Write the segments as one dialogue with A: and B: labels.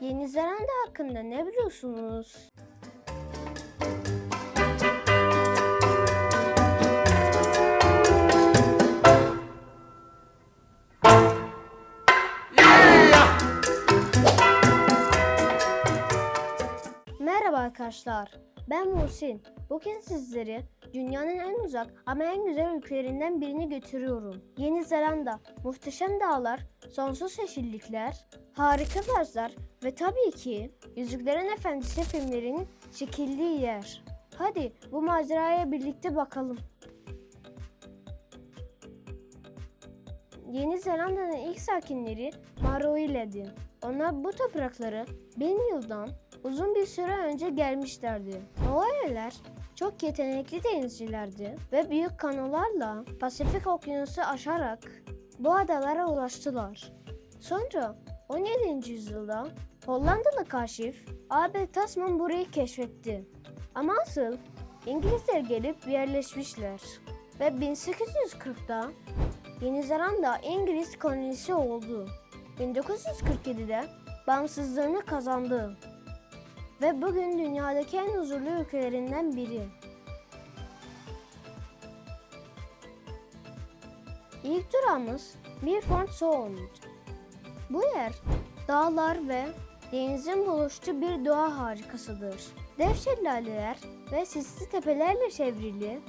A: Yeni Zelanda hakkında ne biliyorsunuz? Merhaba arkadaşlar. Ben Muhsin. Bugün sizleri dünyanın en uzak ama en güzel ülkelerinden birini götürüyorum. Yeni Zelanda. Muhteşem dağlar, sonsuz yeşillikler, harika plajlar ve tabii ki Yüzüklerin Efendisi filmlerinin çekildiği yer. Hadi bu maceraya birlikte bakalım. Yeni Zelanda'nın ilk sakinleri Maori'lerdi. Onlar bu toprakları bin yıldan uzun bir süre önce gelmişlerdi. Maori'ler çok yetenekli denizcilerdi ve büyük kanolarla Pasifik Okyanusu aşarak bu adalara ulaştılar. Sonra 17. yüzyılda Hollandalı kaşif Abel Tasman burayı keşfetti. Ama asıl İngilizler gelip yerleşmişler ve 1840'da Yeni Zelanda İngiliz kolonisi oldu. 1947'de bağımsızlığını kazandı ve bugün dünyadaki en huzurlu ülkelerinden biri. İlk durağımız Milford Sound. Bu yer dağlar ve denizin buluştuğu bir doğa harikasıdır. Dev şelaleler ve sisli tepelerle çevrili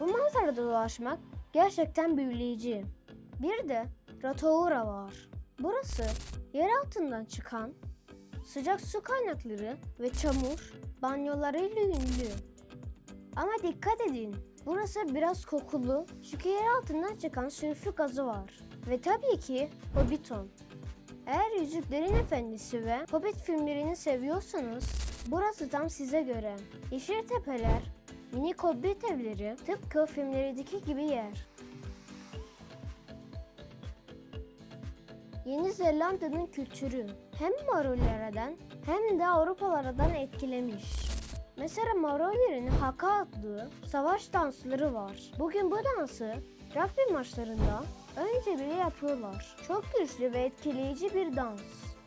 A: bu manzarada dolaşmak gerçekten büyüleyici. Bir de Rotorua var. Burası yer altından çıkan sıcak su kaynakları ve çamur banyolarıyla ünlü. Ama dikkat edin, burası biraz kokulu çünkü yer altından çıkan sülfür gazı var. Ve tabii ki Hobbiton. Eğer Yüzüklerin Efendisi ve Hobbit filmlerini seviyorsanız burası tam size göre. Yeşil tepeler, minik hobbit evleri tıpkı filmlerdeki gibi yer. Yeni Zelanda'nın kültürü hem Maorilerden hem de Avrupalılardan etkilemiş. Mesela Maorilerin Haka adlı savaş dansları var. Bugün bu dansı rugby maçlarında önce bile yapıyorlar. Çok güçlü ve etkileyici bir dans.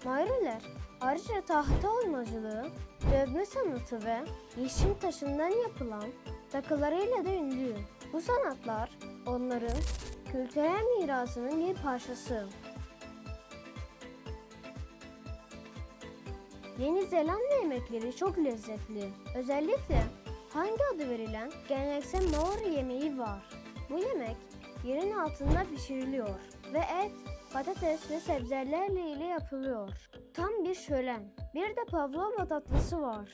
A: Maoriler ayrıca tahta oymacılığı, dövme sanatı ve yeşim taşından yapılan takılarıyla da ünlü. Bu sanatlar onların kültürel mirasının bir parçası. Yeni Zelanda yemekleri çok lezzetli. Özellikle hangi adı verilen geleneksel Maori yemeği var. Bu yemek yerin altında pişiriliyor ve et, patates ve sebzelerle ile yapılıyor. Tam bir şölen. Bir de pavlova tatlısı var.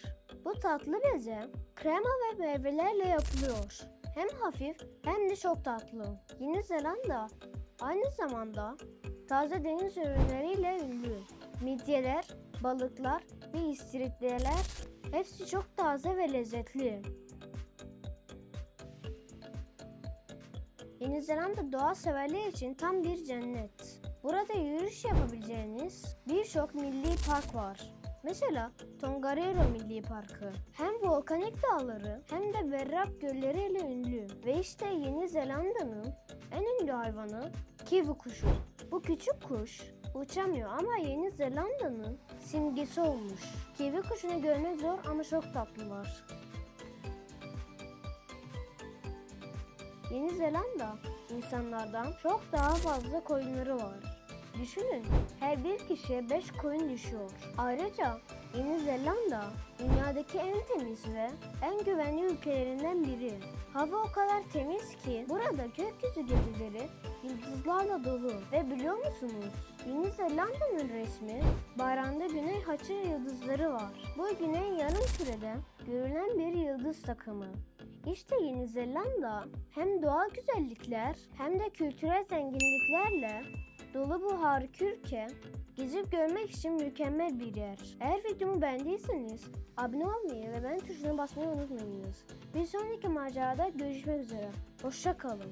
A: Bu tatlı beze krema ve meyvelerle yapılıyor. Hem hafif hem de çok tatlı. Yeni Zelanda aynı zamanda taze deniz ürünleriyle ünlü. Midyeler, balıklar ve istiridyeler hepsi çok taze ve lezzetli. Yeni Zelanda doğa severler için tam bir cennet. Burada yürüyüş yapabileceğiniz birçok milli park var. Mesela Tongariro Milli Parkı. Hem volkanik dağları hem de berrak gölleriyle ünlü. Ve işte Yeni Zelanda'nın en ünlü hayvanı kiwi kuşu. Bu küçük kuş uçamıyor ama Yeni Zelanda'nın simgesi olmuş. Kiwi kuşunu görmek zor ama çok tatlılar. Yeni Zelanda insanlardan çok daha fazla koyunları var. Düşünün her bir kişiye 5 koyun düşüyor. Ayrıca Yeni Zelanda dünyadaki en temiz ve en güvenli ülkelerinden biri. Hava o kadar temiz ki burada gökyüzü geceleri yıldızlarla dolu. Ve biliyor musunuz? Yeni Zelanda'nın resmi bayrağında güney haçır yıldızları var. Bu güney yarım kürede görülen bir yıldız takımı. İşte Yeni Zelanda hem doğal güzellikler hem de kültürel zenginliklerle dolu bu harika ülke gezip görmek için mükemmel bir yer. Eğer videomu beğendiyseniz abone olmayı ve beğen tuşuna basmayı unutmayınız. Bir sonraki macerada görüşmek üzere. Hoşça kalın.